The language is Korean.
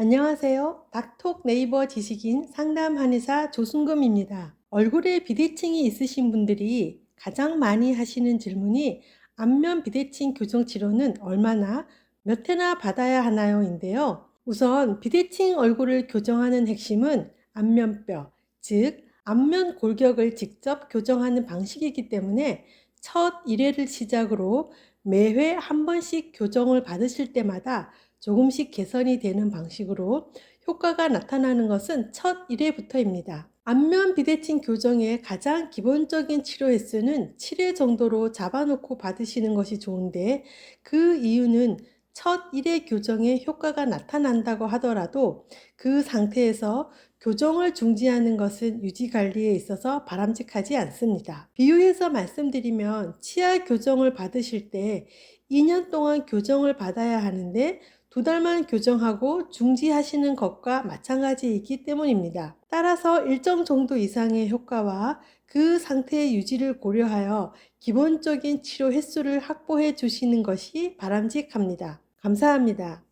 안녕하세요. 닥톡 네이버 지식인 상담 한의사 조순금입니다. 얼굴에 비대칭이 있으신 분들이 가장 많이 하시는 질문이 안면 비대칭 교정 치료는 얼마나 몇 회나 받아야 하나요?인데요. 우선 비대칭 얼굴을 교정하는 핵심은 안면뼈, 즉 안면 골격을 직접 교정하는 방식이기 때문에 첫 1회를 시작으로 매회 한 번씩 교정을 받으실 때마다 조금씩 개선이 되는 방식으로 효과가 나타나는 것은 첫 1회부터입니다. 안면 비대칭 교정의 가장 기본적인 치료 횟수는 7회 정도로 잡아놓고 받으시는 것이 좋은데 그 이유는 첫 1회 교정에 효과가 나타난다고 하더라도 그 상태에서 교정을 중지하는 것은 유지 관리에 있어서 바람직하지 않습니다. 비유해서 말씀드리면 치아 교정을 받으실 때 2년 동안 교정을 받아야 하는데 두 달만 교정하고 중지하시는 것과 마찬가지이기 때문입니다. 따라서 일정 정도 이상의 효과와 그 상태의 유지를 고려하여 기본적인 치료 횟수를 확보해 주시는 것이 바람직합니다. 감사합니다.